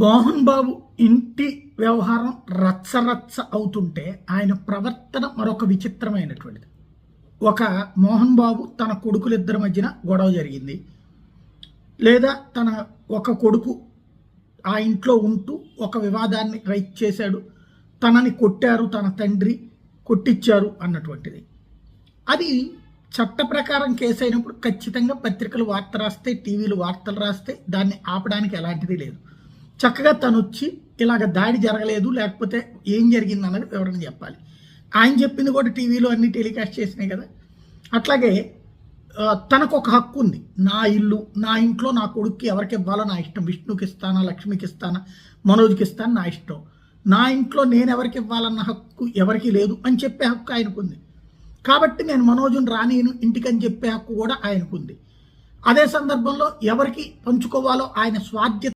మోహన్ బాబు ఇంటి వ్యవహారం రచ్చరచ్చ అవుతుంటే ఆయన ప్రవర్తన మరొక విచిత్రమైనటువంటిది. ఒక మోహన్ బాబు తన కొడుకులిద్దరి మధ్యన గొడవ జరిగింది. లేదా తన ఒక కొడుకు ఆ ఇంట్లో ఉంటూ ఒక వివాదాన్ని రైట్ చేశాడు. తనని కొట్టారు తన తండ్రి కొట్టించారు అన్నటువంటిది. అది చట్ట ప్రకారం కేసు అయినప్పుడు ఖచ్చితంగా పత్రికలు వార్త రాస్తే టీవీలు వార్తలు రాస్తే దాన్ని ఆపడానికి ఎలాంటిది లేదు. చక్కగా తను వచ్చి ఇలాగ దాడి జరగలేదు లేకపోతే ఏం జరిగింది అన్నది వివరణ చెప్పాలి. ఆయన చెప్పింది కూడా టీవీలో అన్ని టెలికాస్ట్ చేసినాయి కదా. అట్లాగే తనకు ఒక హక్కు ఉంది. నా ఇల్లు నా ఇంట్లో నా కొడుక్కి ఎవరికి ఇవ్వాలో నా ఇష్టం. విష్ణుకి ఇస్తానా లక్ష్మికి ఇస్తానా మనోజ్కి ఇస్తాను నా ఇష్టం. నా ఇంట్లో నేను ఎవరికి ఇవ్వాలన్న హక్కు ఎవరికి లేదు అని చెప్పే హక్కు ఆయనకుంది కాబట్టి నేను మనోజుని రానియను ఇంటికని చెప్పే హక్కు కూడా ఆయనకుంది అదే సందర్భంలో ఎవరికి పంచుకోవాలో ఆయన స్వాధ్యత